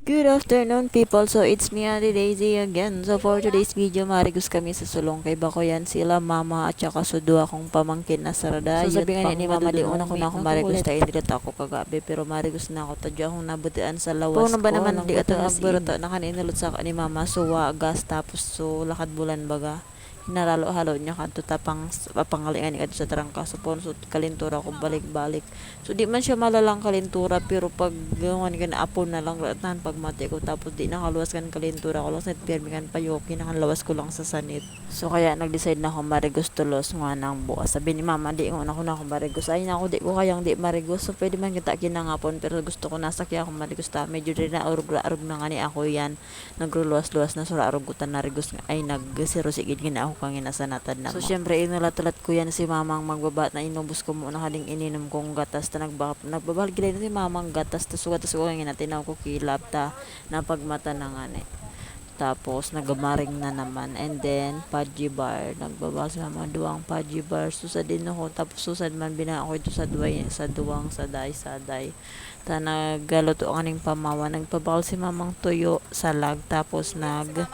Good afternoon people, so it's me Ate Daisy again. So for today's video, marigus kami sa sulong kay Bako yan sila, mama at saka sudo akong pamangkin na sarada. So sabi nga ni mama, di una ko na akong marigus tayo dito ako kagabi, pero marigus na ako, tadyo akong nabutian sa lawas Kung ko. ba naman, di ito ito nagburuto na kaninulot sa ni mama, suwa, gas, tapos so lakad bulan baga hinaralo-halo niya kanto tapang papangalingan niya sa trangka so pon so kalintura ko balik-balik. So di man siya malalang kalintura pero pag gawan kan apon na lang ratan pag mati ko. Tapos di nakaluwas kan kalintura ko lang sa pirmi kan payoki nakalawas ko lang sa sanit. So kaya nag-decide na ako marigos tulos nga nang bukas. Sabi ni mama di na ako na ako marigos ay na ako di ko kayang di marigos so pwede man kita kinangapon pero gusto ko nasa kaya ako marigos ta medyo rin na urug-arug na nga ni ako yan. Nagruluwas-luwas na sura arugutan na rigos ay nagsiro-sigid gina ako kang inasanatan na so syempre inulat-ulat ko yan si mamang magbabat na inubos ko muna kading ininom kong gatas ta nagbahap nagbabal gila na si mamang gatas ta sugat tas ko kang inatinaw ko kilap ta na pagmata na nga ni. Tapos nagamaring na naman. And then pudgy bar nagbaba sa mga duwang pudgy bar susad din ako. Tapos susad man bina ako ito sa duway sa duwang saday saday ta nagaluto ang aning pamawa. Nagpabawal si mamang tuyo sa lag. Tapos nag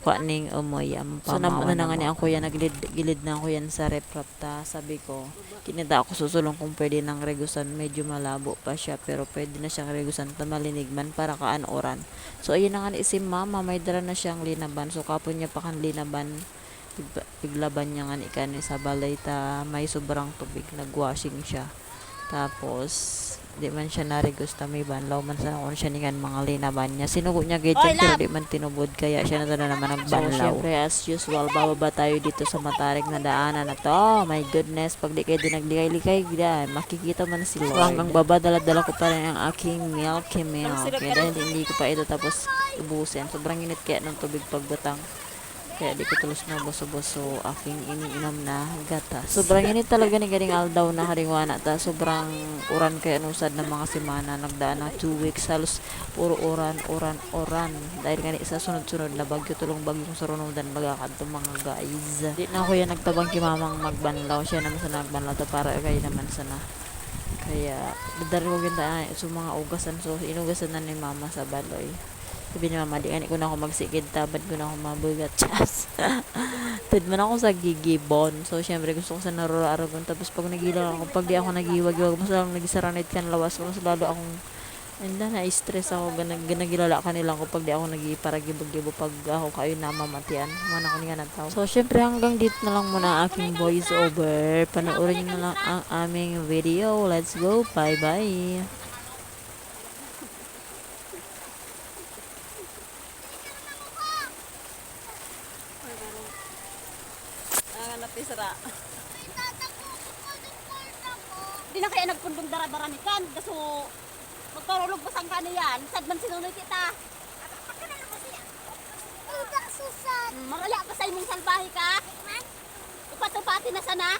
kwaning umoy ang So, nam- na nga ni ang kuya nagilid gilid na ako yan sa reprap ta. Sabi ko kinida ako susulong kung pwede ng regusan. Medyo malabo pa siya pero pwede na siyang regusan ta malinig man para kaan oran. So ayun na nga ni si mama may dala na siyang linaban. So kapon niya pa kan linaban Pig- piglaban niya nga ni kani sa balay ta. May sobrang tubig nagwashing siya tapos di man siya naregus ta may banlaw man sa kung siya nikan mga linaban niya. Sinugo niya gayud Oy, pero di man tinubod. Kaya siya na na naman nagbanlaw so syempre as usual bababa tayo dito sa matarik na daanan na to. Oh my goodness. Pag di kayo dinaglikay-likay yan makikita man si Lord. So hanggang baba dala-dala ko pa rin ang aking milky milk. Kaya dahil hindi ko pa ito tapos ubusin sobrang init kaya ng tubig pagbutang kaya di ko tulos na boso-boso aking iniinom na gatas. Sobrang init talaga ni galing aldaw na haringwana ta. Sobrang uran kaya nusad ng mga semana. Nagdaan na 2 weeks. Halos puro uran, uran, uran. Dahil gani sa sunod-sunod na bagyo tulong bagyong sarunudan bagakad to mga guys. Di na ako yan nagtabang kimamang magbanlaw. Siya naman sa nagbanlaw to para kayo naman sana. Kaya, dadari ko ginta so mga ugasan. So, inugasan na ni mama sa baloy. Sabi ni mama, di ko na ako magsigid, tabad ko na ako mabugat. Chas. Tad man ako sa gigibon. So, syempre, gusto ko sa naruro-aragon. Tapos, pag nagilang ako, pag di ako nagiwag-iwag, mas lalong nagisaranit kan lawas mas lalo akong, hindi na, stress ako, ganag, ganagilala ka nilang ko pag di ako nagiparagibog-gibo pag ako kayo na mamatian. Mana ko nga ng tao. So, syempre, hanggang dito na lang muna aking voice over. Panoorin nyo na lang ang aming video. Let's go. Bye-bye. Nanganap isra. Di na kaya nagpundong dara-dara ni Kan. Kaso, magkarulog pa sang kaniyan. Sad man sinunoy kita. Mm, Marala pa sa imong salbahe ka. Upatupati na sana.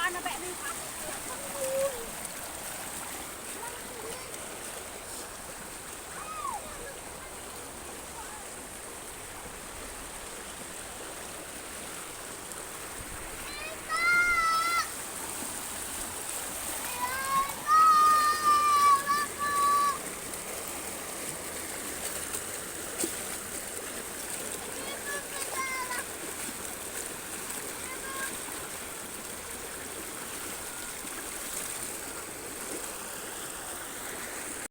Ang gana ba yung pa.